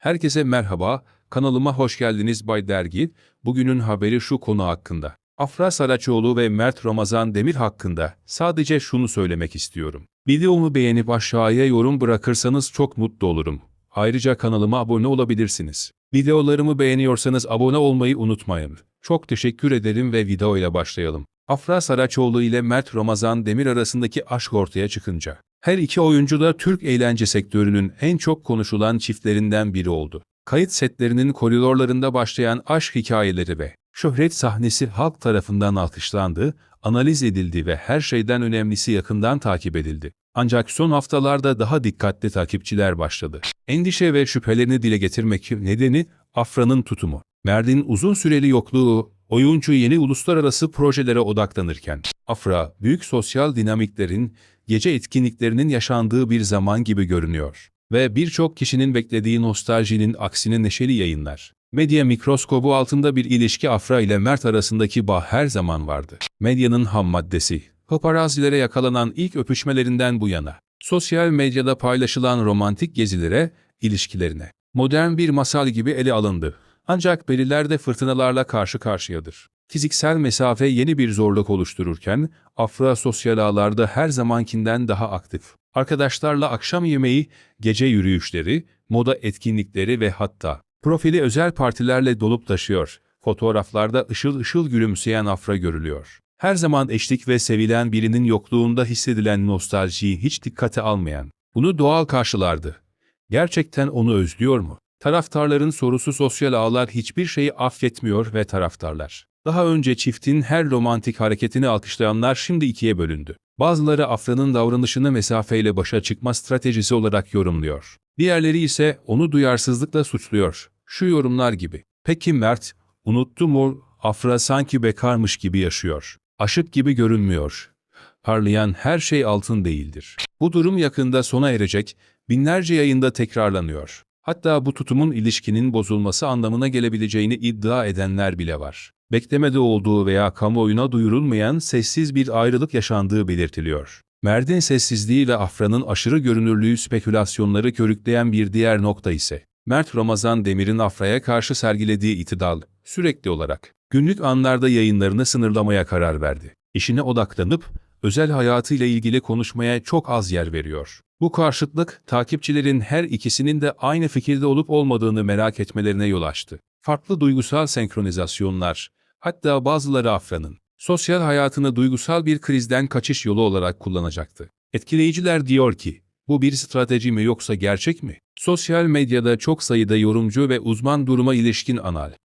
Herkese merhaba, kanalıma hoş geldiniz Bay Dergi. Bugünün haberi şu konu hakkında. Afra Saraçoğlu ve Mert Ramazan Demir hakkında sadece şunu söylemek istiyorum. Videomu beğenip aşağıya yorum bırakırsanız çok mutlu olurum. Ayrıca kanalıma abone olabilirsiniz. Videolarımı beğeniyorsanız abone olmayı unutmayın. Çok teşekkür ederim ve videoyla başlayalım. Afra Saraçoğlu ile Mert Ramazan Demir arasındaki aşk ortaya çıkınca, her iki oyuncu da Türk eğlence sektörünün en çok konuşulan çiftlerinden biri oldu. Kayıt setlerinin koridorlarında başlayan aşk hikayeleri ve şöhret sahnesi halk tarafından alkışlandı, analiz edildi ve her şeyden önemlisi yakından takip edildi. Ancak son haftalarda daha dikkatli takipçiler başladı. Endişe ve şüphelerini dile getirmek nedeni Afra'nın tutumu. Mert'in uzun süreli yokluğu, oyuncu yeni uluslararası projelere odaklanırken, Afra, büyük sosyal dinamiklerin, gece etkinliklerinin yaşandığı bir zaman gibi görünüyor. Ve birçok kişinin beklediği nostaljinin aksine neşeli yayınlar. Medya mikroskobu altında bir ilişki Afra ile Mert arasındaki bağ her zaman vardı. Medyanın ham maddesi, paparazilere yakalanan ilk öpüşmelerinden bu yana, sosyal medyada paylaşılan romantik gezilere, ilişkilerine, modern bir masal gibi ele alındı. Ancak belirlerde fırtınalarla karşı karşıyadır. Fiziksel mesafe yeni bir zorluk oluştururken, Afra sosyal ağlarda her zamankinden daha aktif. Arkadaşlarla akşam yemeği, gece yürüyüşleri, moda etkinlikleri ve hatta profili özel partilerle dolup taşıyor. Fotoğraflarda ışıl ışıl gülümseyen Afra görülüyor. Her zaman eşlik ve sevilen birinin yokluğunda hissedilen nostaljiyi hiç dikkate almayan, bunu doğal karşılardı. Gerçekten onu özlüyor mu? Taraftarların sorusu sosyal ağlar hiçbir şeyi affetmiyor ve taraftarlar. Daha önce çiftin her romantik hareketini alkışlayanlar şimdi ikiye bölündü. Bazıları Afra'nın davranışını mesafeyle başa çıkma stratejisi olarak yorumluyor. Diğerleri ise onu duyarsızlıkla suçluyor. Şu yorumlar gibi. Peki Mert, unuttu mu? Afra sanki bekarmış gibi yaşıyor. Aşık gibi görünmüyor. Parlayan her şey altın değildir. Bu durum yakında sona erecek, binlerce yayında tekrarlanıyor. Hatta bu tutumun ilişkinin bozulması anlamına gelebileceğini iddia edenler bile var. Beklemede olduğu veya kamuoyuna duyurulmayan sessiz bir ayrılık yaşandığı belirtiliyor. Mert'in sessizliğiyle Afra'nın aşırı görünürlüğü spekülasyonları körükleyen bir diğer nokta ise, Mert Ramazan Demir'in Afra'ya karşı sergilediği itidal, sürekli olarak, günlük anlarda yayınlarını sınırlamaya karar verdi. İşine odaklanıp, özel hayatıyla ilgili konuşmaya çok az yer veriyor. Bu karşıtlık, takipçilerin her ikisinin de aynı fikirde olup olmadığını merak etmelerine yol açtı. Farklı duygusal senkronizasyonlar, hatta bazıları Afra'nın, sosyal hayatını duygusal bir krizden kaçış yolu olarak kullanacaktı. Etkileyiciler diyor ki, bu bir strateji mi yoksa gerçek mi? Sosyal medyada çok sayıda yorumcu ve uzman duruma ilişkin anal,